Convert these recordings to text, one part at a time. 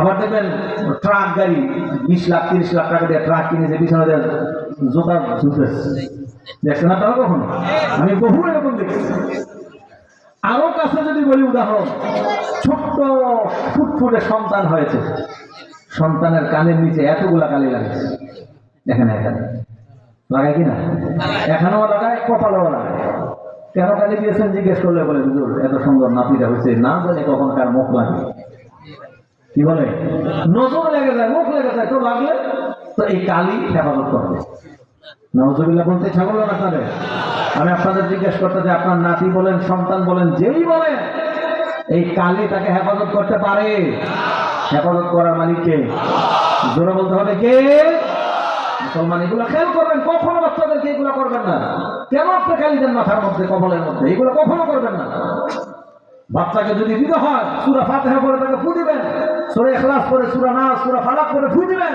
আবার দেখবেন, ট্রাক গাড়ি, বিশ লাখ, তিরিশ লাখ টাকা দিয়ে ট্রাক কিনেছে পিছনে দিয়ে জোতা। ঝুলতেছে দেখছেন আপনারা কখনো? আমি বহু এরকম দেখেছি। আরও কাছে যদি বলি উদাহরণ, ছোট্ট ফুটফুটে সন্তান হয়েছে। সন্তানের কানের নিচে এতগুলা কালি লাগছে এখানে এখানে লাগায় কিনা? এখানেও লাগায়, কপালেও লাগায়। কেন কালি দিয়েছেন? জিজ্ঞেস করলে বলে, হুজুর, এত সুন্দর নাতিটা হয়েছে। না জানি কখন কার মুখ লাগে কি বলে? নজর লেগে যায়, মুখ লেগে যায় তো লাগলে তো এই কালি হেফাজত করবে। নজরুল্লাহ বলতে করল না আপনাদের আমি আপনাদের জিজ্ঞেস করতে যে আপনার নাতি বলেন, সন্তান বলেন, যেই বলেন এই কালি তাকে হেফাজত করতে পারে। হেফাজত করার মালিককে জোরে বলতে হবে কে? মুসলমান এগুলো খেয়াল করবেন, কখনো বাচ্চাদেরকে এগুলো করবেন না। কেন আপনি কালি দেন মাথার মধ্যে, কপালের মধ্যে? এগুলো কখনো করবেন না। বাচ্চাকে যদি দিতে হয়, সুরা ফাতেহা করে তাকে ফু দিবেন। সুরা এখলাস করে সুরা নাস, সুরা ফালাক করে ফু দিবেন।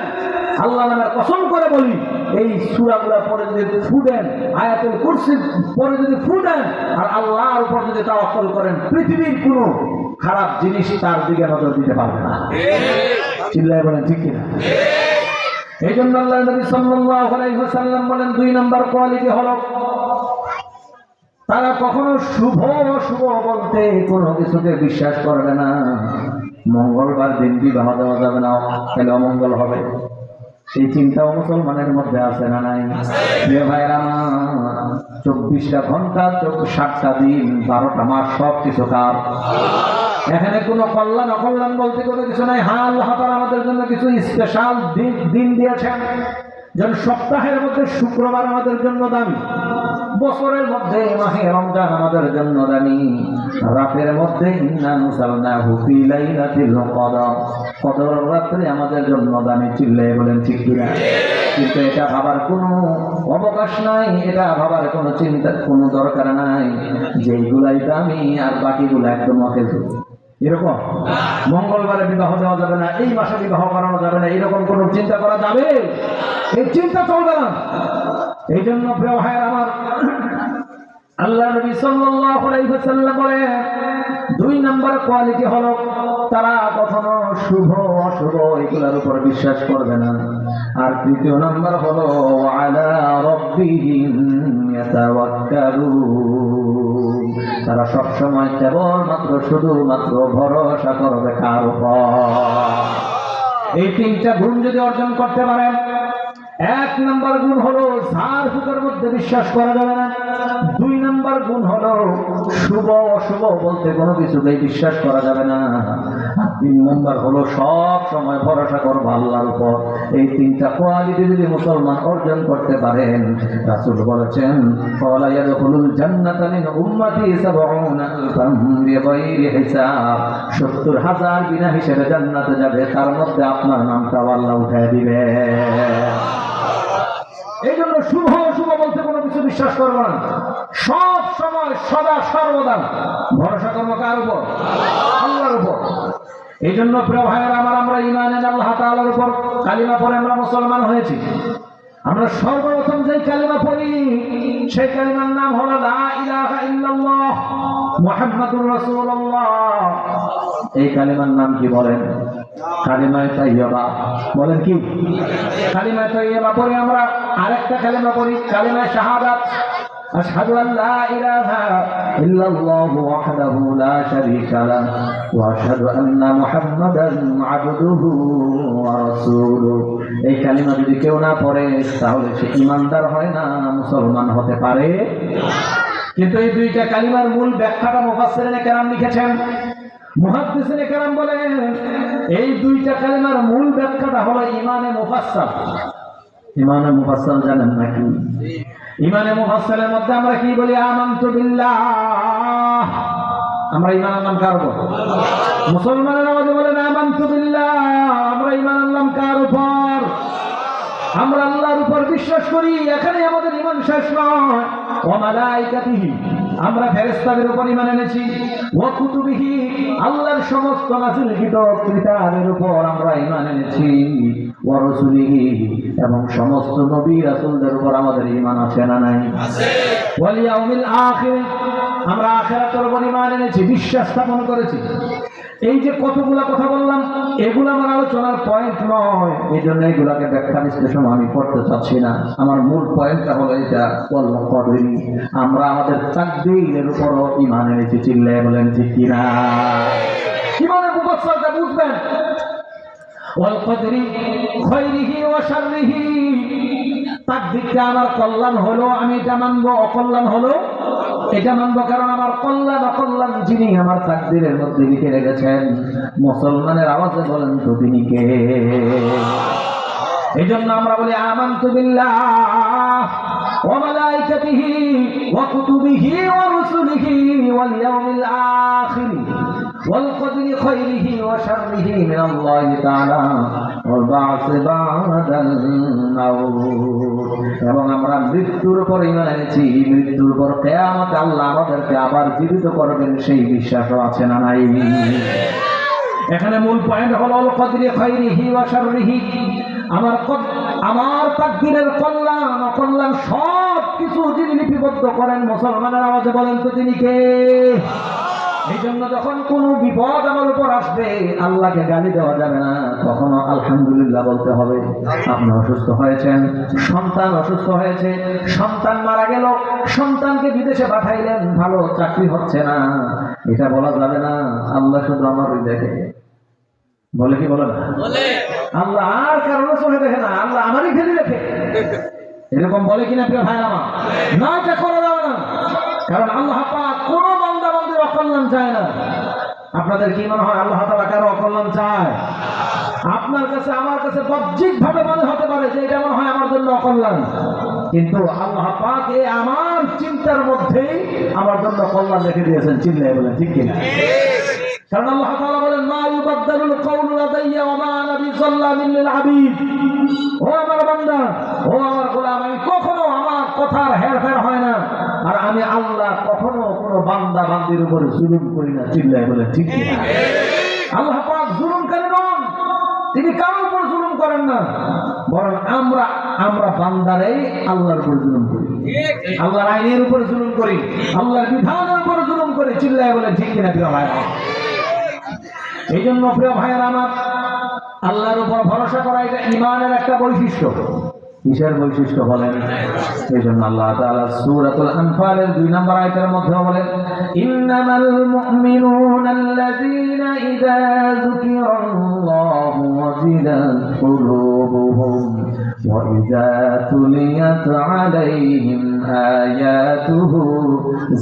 আল্লাহ নামের কসম করে বলি, এই সুরাগুলা পরে যদি ফু দেন, আয়াতুল কুরসি পরে যদি ফু দেন, আর আল্লাহর উপর যদি তাওয়াক্কুল করেন, পৃথিবীর কোনো খারাপ জিনিস তার দিকে নজর দিতে পারবে না। চিল্লায় বলেন, ঠিক কিনা? এই জন্য আল্লাহ নবী সাল্লাল্লাহু আলাইহি ওয়াসাল্লাম বলেন, দুই নম্বর কোয়ালিটি হলো? তারা কখনো শুভ অশুভ বলতে কোনো কিছুকে বিশ্বাস করবে না। মঙ্গলবার দিন বিবাহ দেওয়া যাবে না তাহলে অমঙ্গল হবে। সেই চিন্তাও মুসলমানের মধ্যে আছে না নাই? চব্বিশটা ঘণ্টা সাতটা দিন, বারোটা মাস সব কিছু কার? এখানে কোনো কল্যাণ, অকল্যাণ বলতে কোনো কিছু নাই। হাল আল্লাহ তাআলা আমাদের জন্য কিছু স্পেশাল দিন দিয়েছেন। যেন সপ্তাহের মধ্যে শুক্রবার আমাদের জন্য দামি, বছরের মধ্যে মাহে রমজান আমাদের জন্য দামি। রাতের মধ্যে কদর। রাত্রে আমাদের জন্য দামি চিল্লাই বলেন ঠিক কিনা? কিন্তু এটা ভাবার কোনো অবকাশ নাই, এটা ভাবার কোনো চিন্তা, কোনো দরকার নাই। যেইগুলাই দামি আর বাকিগুলো একদম অকেজ। এরকম? মঙ্গলবারে বিবাহ দেওয়া যাবে না, এই মাসে বিবাহ করানো যাবে না, এরকম কোনো চিন্তা করা যাবে? এই চিন্তা চলবে না। এই জন্য ভাইয়ের আমার, আল্লাহ নবী সাল্লাল্লাহু বলে দুই নম্বর কোয়ালিটি হলো তারা কখনো শুভ, অশুভ এগুলোর উপর বিশ্বাস করবে না। আর তৃতীয় নাম্বার হলো, আলা রাব্বিহিম ইয়াতাওয়াক্কালুন। তারা সবসময় কেবলমাত্র শুধুমাত্র ভরসা করবে কার এই তিনটা গুণ যদি অর্জন করতে পারেন, এক নম্বর গুণ হলো ঝাড় ফুকের মধ্যে বিশ্বাস করা যাবে না। দুই নম্বর গুণ হলো শুভ অশুভ বলতে কোনো কিছুতেই বিশ্বাস করা যাবে না। তিন নম্বর হলো সব সময় ভরসা করব আল্লাহর উপর। এই তিনটা কোয়ালিটি যদি মুসলমান অর্জন করতে পারেন, রাসুল বলেছেন সত্তর হাজার বিনা হিসেবে জান্নাতে যাবে, তার মধ্যে আপনার নামটা আল্লাহ উঠে দিবে। এই জন্য শুভ অশুভ বলতে কোনো কিছু বিশ্বাস করব না। সব সময় সদা সর্বদা। ভরসা করব কার উপর? আল্লাহর উপর। এই জন্য প্রিয় ভাইয়ের, আমার আমরা ইমান আল্লাহ তাআলার উপর কালিমা পরে আমরা মুসলমান হয়েছি। আমরা সর্বপ্রথম যে কালিমা পড়ি, সেই কালিমার নাম হলো মুহাম্মাদুর রাসূলুল্লাহ। এই কালিমার নাম কি বলেন? কালিমায় তাইয়্যিবা। বলেন কি? কালিমায় তাইয়্যিবা পড়ি আমরা আরেকটা কালিমা পড়ি, কালিমায় শাহাদাত। أشهد أن لا إله إلا الله وحده لا شريك له وأشهد أن محمدا عبده ورسوله এই কালিমা যদি কেউ না পড়ে, তাহলে সে ইমানদার হয় না, মুসলমান হতে পারে। কিন্তু এই দুইটা কালিমার মূল ব্যাখ্যাটা মুফাসসিরিনে কেরাম লিখেছেন। মুহাদ্দিসিনে কেরাম বলেন, এই দুইটা কালিমার মূল ব্যাখ্যাটা হলো ইমানে মুফাসসাল। ইমানে মুফাসসাল জানেন নাকি? ইমানে মুফাসসালের মধ্যে আমরা কি বলি? আমানতু বিল্লাহ। আমরা ইমান আনলাম কার উপর? মুসলমানের আমাদের বলেন আমানতু বিল্লাহ। আমরা ইমান আনলাম কার উপর? আমরা আল্লাহর উপর বিশ্বাস করি, এখানে আমাদের ইমান শেষ নয়। আমরা ফেরেশতাদের উপর ইমান এনেছি। ও কুতুবিহি, আল্লাহর সমস্ত নাজিলকৃত কিতাবের উপর আমরা ইমান এনেছি। ও রাসূলিহি এবং সমস্ত নবী রাসূলদের উপর আমাদের ইমান আছে না নাই? আখির আমরা আখেরাতের উপর ইমান এনেছি বিশ্বাস স্থাপন করেছি। এই যে কতগুলা কথা বললাম এগুলো আমার আলোচনার পয়েন্ট নয়। এই জন্য এগুলাকে ব্যাখ্যা বিশ্লেষণ আমি করতে চাচ্ছি না। আমার মূল পয়েন্টটা হলো এটা বললাম কদিন আমরা আমাদের তাকদীরের উপরও ইমান এনেছি চিল্লায় বলেন ঠিক কিনা? ইমানের মুফাসসালটা বুঝবেন। والقدر خيره وشره তাকদিরটা আমার কল্যাণ হলো আমি এটা মানবো অকল্যাণ হলো এটা মানবো কারণ আমার কল্যাণ অকল্যাণ যিনি আমার তাকদিরের মধ্যে লিখে রেখেছেন মুসলমানের আওয়াজে বলেন তো তিনি কে এই জন্য আমরা বলি আমান্তু বিল্লাহ ওয়া মালাইকাতিহি ওয়া কুতুবিহি ওয়া রুসুলিহি ওয়াল ইয়াউমিল আখির والقدر خيره وشره من الله تعالى والبعث بعد الموت এবং আমরা মৃত্যুর উপর ইমান এনেছি মৃত্যুর পর কেয়ামতে আল্লাহ আমাদেরকে আবার জীবিত করবেন সেই বিশ্বাসও আছে না নাই এখানে মূল পয়েন্ট হলো অল কদরি খাইরিহি ওয়া শাররিহি আমার কদ- আমার তাকদীরের কল্যাণ অকল্যাণ সব কিছু যিনি লিপিবদ্ধ করেন মুসলমানের আওয়াজে বলেন তো তিনি কে এই জন্য যখন কোনো বিপদ আমার উপর আসবে আল্লাহকে গালি দেওয়া যাবে না। কখনো আলহামদুলিল্লাহ বলতে হবে আপনি অসুস্থ হয়েছেন সন্তান অসুস্থ হয়েছে সন্তান মারা গেল সন্তানকে বিদেশে পাঠাইলেন ভালো চাকরি হচ্ছে না। এটা বলা যাবে না আল্লাহ শুধু আমার দেখে। বলে কি বলে না? আল্লাহ আর কারণে চোখে দেখে না আল্লাহ আমারই খেলি দেখে এরকম বলে কিনা প্রিয় ভাই আমার? না এটা করা যাবে না। কারণ আল্লাহ পাক কোনো অকল্যাণ চায় না। আপনাদের কি মনে হয় আল্লাহ তালা কারও অকল্যাণ চায়? আপনার কাছে, আমার কাছে বাহ্যিক ভাবে মনে হতে পারে যে এটা মনে হয় আমার জন্য অকল্যাণ। কিন্তু আল্লাহ পাক এই আমার চিন্তার মধ্যেই আমার জন্য কল্যাণ রেখে দিয়েছেন। চিল্লাই বলেন, ঠিক কিনা কারণ আল্লাহ তাআলা বলেন, মা ইউবাদদালুল কাউলু লাদাইয়া ওয়া মা আনা বিযাল্লামিন লিল আবিদ। ও আমার বান্দা, ও আমার গোলাম, আমি কখনো কথার হেরফের হয় না। আর আমি আল্লাহ কখনো কোনো বান্দা বান্দির উপরে জুলুম করি না চিল্লায় বলে ঠিক আল্লাহ পাক জুলুমকারী নন। তিনি কারোর উপর জুলুম করেন না। বরং আমরা আমরা বান্দারাই আল্লাহর উপর জুলুম করি। আল্লাহর আইনের উপরে জুলুম করি। আল্লাহর বিধানের উপরে জুলুম করি চিল্লায় বলে ঠিক কিনা প্রিয় ভাই এই জন্য প্রিয় ভাইয়ের আমার আল্লাহর উপর ভরসা করা এটা ইমানের একটা বৈশিষ্ট্য। কিসের বৈশিষ্ট্য বলেন এই জন্য আল্লাহ তাআলা সূরাতুল আনফালের দুই নম্বর আয়াতের মধ্যে বলেন ইন্নামাল মুমিনুনা আল্লাযীনা ইযা যুকিরাল্লাহু ওয়াজিলাত কুলুবুহুম وإذا تليت عليهم آياته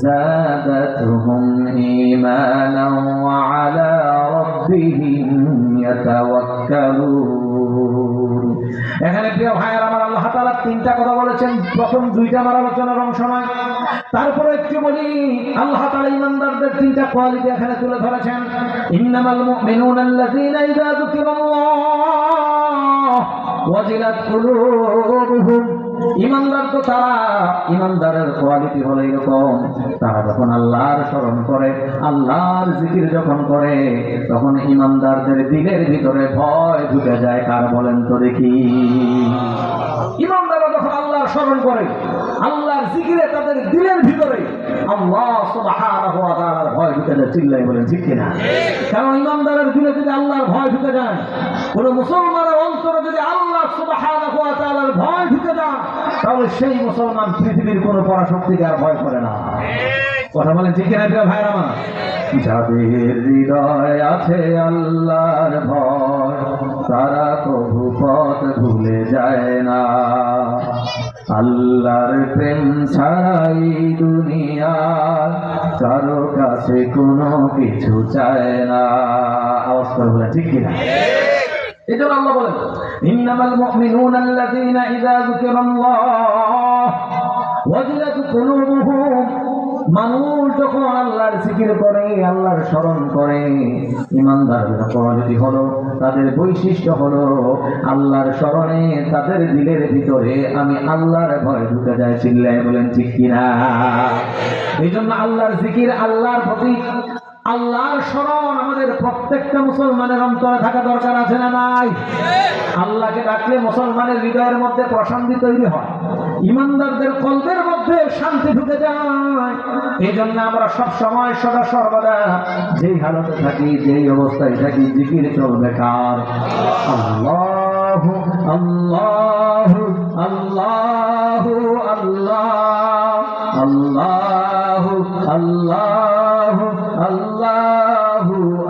زادتهم إيمانا وعلى ربهم يتوكلون এখানে প্রিয় ভাইয়ের, আমার আল্লাহ তালা তিনটা কথা বলেছেন। প্রথম দুইটা আমার আলোচনার অংশ নয় তারপরে একটু বলি, আল্লাহ তালা ইমানদারদের তিনটা কোয়ালিটি এখানে তুলে ধরেছেন। ইন্নামাল মুমিনুনা আল্লাযীনা ওয়াজিলাত কুলুবুহুম। ইমানদার তো তারা, ইমানদারের কোয়ালিটি হলো এরকম। তারা যখন আল্লাহর স্মরণ করে, আল্লাহর জিকির যখন করে, তখন ইমানদারদের দিলের ভিতরে ভয় ঢুকে যায়। কার বলেন তো দেখি। ইমানদাররা যখন আল্লাহর স্মরণ করে আল্লাহর জিকিরে তাদের দিলের ভিতরে আল্লাহ সুবহানাহু ওয়া তাআলার ভয় ঢুকে যায় চিল্লাই বলেন ঠিক কিনা? কারণ ইমানদারের দিলে যদি আল্লাহর ভয় ঢুকে যায়, কোন মুসলমানের অন্তরে যদি আল্লাহ সুবহানাহু ওয়া তাআলার ভয় ঢুকে যায়, তাহলে সেই মুসলমান পৃথিবীর কোনো পরাশক্তিকে আর ভয় করে না। কথা বলেন, ঠিক কিনা প্রিয় ভাইরা আমার? যাদের হৃদয় আছে আল্লাহর ভয়, তারা প্রভু পথ ভুলে যায় না। আল্লাহর প্রেম ছাড়াই দুনিয়া কারও কাছে কোনো কিছু চায় না। আওয়াজ করে বলে ঠিক কিনা? এই আল্লাহ বলেন, ইন্নামাল মুমিনুনা আল্লাযীনা ইযা যুকিরাল্লাহ ওয়াজিলাত মানুষ যখন আল্লাহর জিকির করে, আল্লাহর স্মরণ করে, ইমানদারদের কোয়ালিটি হলো তাদের বৈশিষ্ট্য হলো, আল্লাহর স্মরণে তাদের দিলের ভিতরে আমি আল্লাহর ভয় ঢুকে যায়। চিল্লায় বলেন, ঠিক কিনা? এই জন্য আল্লাহর জিকির আল্লাহর প্রতি আল্লাহর স্মরণ আমাদের প্রত্যেকটা মুসলমানের অন্তরে থাকা দরকার আছে না নাই? আল্লাহকে ডাকলে মুসলমানের হৃদয়ের মধ্যে প্রশান্তি তৈরি হয়। ইমানদারদের কল্পের মধ্যে শান্তি ঢুকে যায়। এই জন্য আমরা সব সময় সদা সর্বদা যেই হালতে থাকি, যেই অবস্থায় থাকি, জিকির চলবে কার? আল্লাহ আল্লাহ আল্লাহ আল্লাহ আল্লাহ আল্লাহ আল্লাহ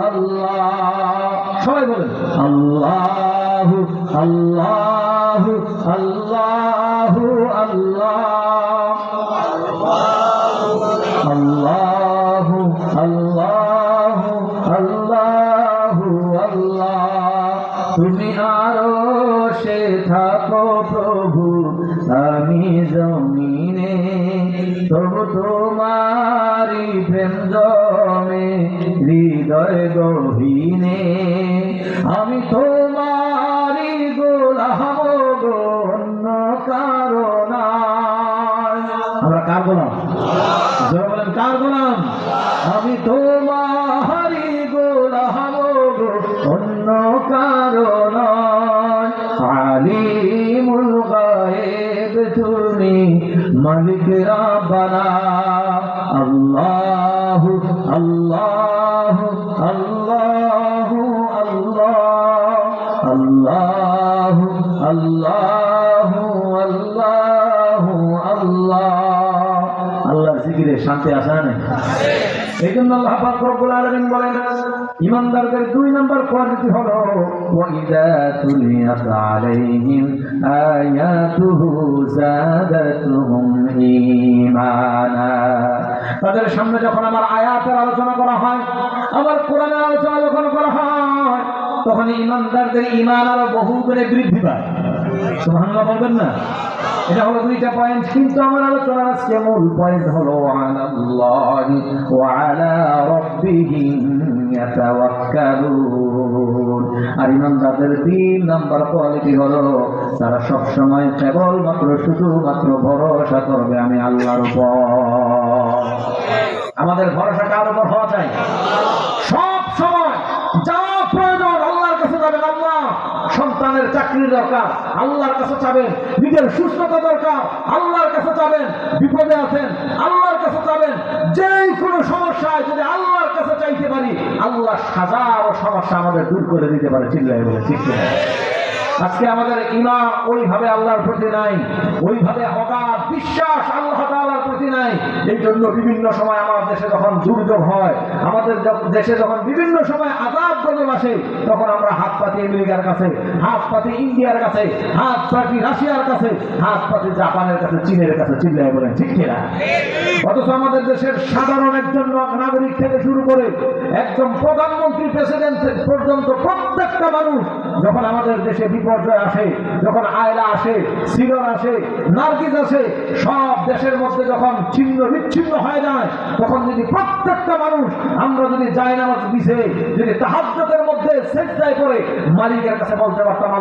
আল্লাহ। সবাই বলেন আল্লাহ আল্লাহ আল্লাহ আল্লাহ। গহীনে আমি তোমারি গোলাম অন্য কারণ আমরা কার গোলাম? বলেন, কার গোলাম? আমি তোমারি গোলাম অন্য কারণ আলিমুল তুমি মালিক রাব্বানা। আল্লাহ আল্লাহ শান্তি আসে না। এই জন্য আল্লাহ পাক রব্বুল বলেন, ইমানদারদের দুই নম্বর কোয়ালিটি হলো তাদের সামনে যখন আমার আয়াতের আলোচনা করা হয়, আমার কোরআনের আলোচনা যখন করা হয়, তখন ইমানদারদের ইমান আরও বহু করে বৃদ্ধি পায়। আর ইমানদারদের তিন নাম্বার কোয়ালিটি হলো, তারা সব সময় কেবল মাত্র শুধুমাত্র ভরসা করবে, আমি আল্লাহর উপর। আমাদের ভরসা কার উপর হওয়া চাই সব সময় যা প্রয়োজন আল্লাহর কাছে যাবেন আল্লাহ সন্তানের চাকরির দরকার। আল্লাহর কাছে চাবেন, নিজের সুস্থতা দরকার। আল্লাহর কাছে চাবেন, বিপদে আছেন। আল্লাহর কাছে চাবেন যেই কোনো সমস্যায় যদি আল্লাহর কাছে চাইতে পারি, আল্লাহ হাজারো সমস্যা আমাদের দূর করে দিতে পারে। চিল্লাই বলে, ঠিক? আজকে আমাদের ইমান ওইভাবে আল্লাহর প্রতি নাই, ওইভাবে অগাধ বিশ্বাস আল্লাহ তাআলার প্রতি নাই। এই জন্য বিভিন্ন সময় আমার দেশে যখন দুর্যোগ হয়, আমাদের দেশে যখন বিভিন্ন সময় আজাদ গজব আসে, তখন আমরা হাত পাতি আমেরিকার কাছে, হাত পাতি ইন্ডিয়ার কাছে, হাত পাতি রাশিয়ার কাছে, হাত পাতি জাপানের কাছে, চীনের কাছে চিল্লায় বলেন, ঠিক কিনা? অথচ আমাদের দেশের সাধারণ একজন নাগরিক থেকে শুরু করে একজন প্রধানমন্ত্রী প্রেসিডেন্ট পর্যন্ত প্রত্যেকটা মানুষ যখন আমাদের দেশে বিপর্যয় আসে, যখন আয়লা আসে, সিলন আসে, নার্গিস আসে, সব দেশের মধ্যে যখন ছিন্ন বিচ্ছিন্ন হয়ে যায় তখন যদি প্রত্যেকটা মানুষ, আমরা যদি যাই নামাজ দিছে যদি তাহাজ্জতের মধ্যে সেজদায় করে মালিকের কাছে বলতে পারতাম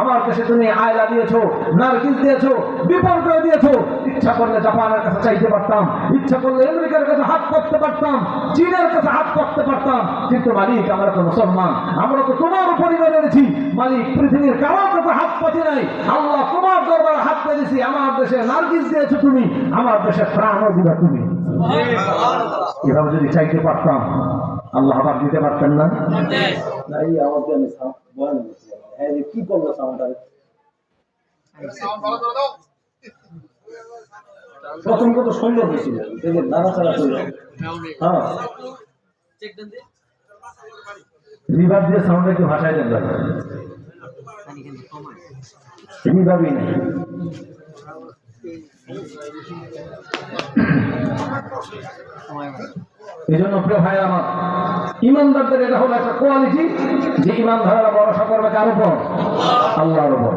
আমার দেশে তুমি আয়লা দিয়েছ, নার্গিস দিয়েছ, বিপর্যয় দিয়েছ। ইচ্ছা করলে জাপানের কাছে চাইতে পারতাম, ইচ্ছা করলে আমেরিকার কাছে হাত করতে পারতাম, চীনের কাছে হাত করতে পারতাম। কিন্তু মালিক, আমরা তো মুসলমান, আমরা তো তোমার পরিবার এনেছি মালিক পৃথিবীর কারোর কাছে হাত পাতি নাই। আল্লাহ তোমার দরবারে হাত পেয়েছি আমার দেশে নার্গিস দিয়েছ তুমি আমার দেশে প্রাণও দিবা তুমি। এভাবে যদি চাইতে পারতাম আল্লাহ আবার দিতে পারতেন না। এই আমি। হ্যাঁ, কি করল সাউন্ড প্রথম কত সুন্দর হয়েছিল। নাড়াচাড়া হ্যাঁ। রিভার দিয়ে সাউন্ড একটু ভাষায় দেন নেই এই জন্য প্রিয় ভাই আমার ইমানদারদের এটা হলো একটা কোয়ালিটি যে ইমানদাররা ভরসা করবে কার উপর? আল্লাহর উপর।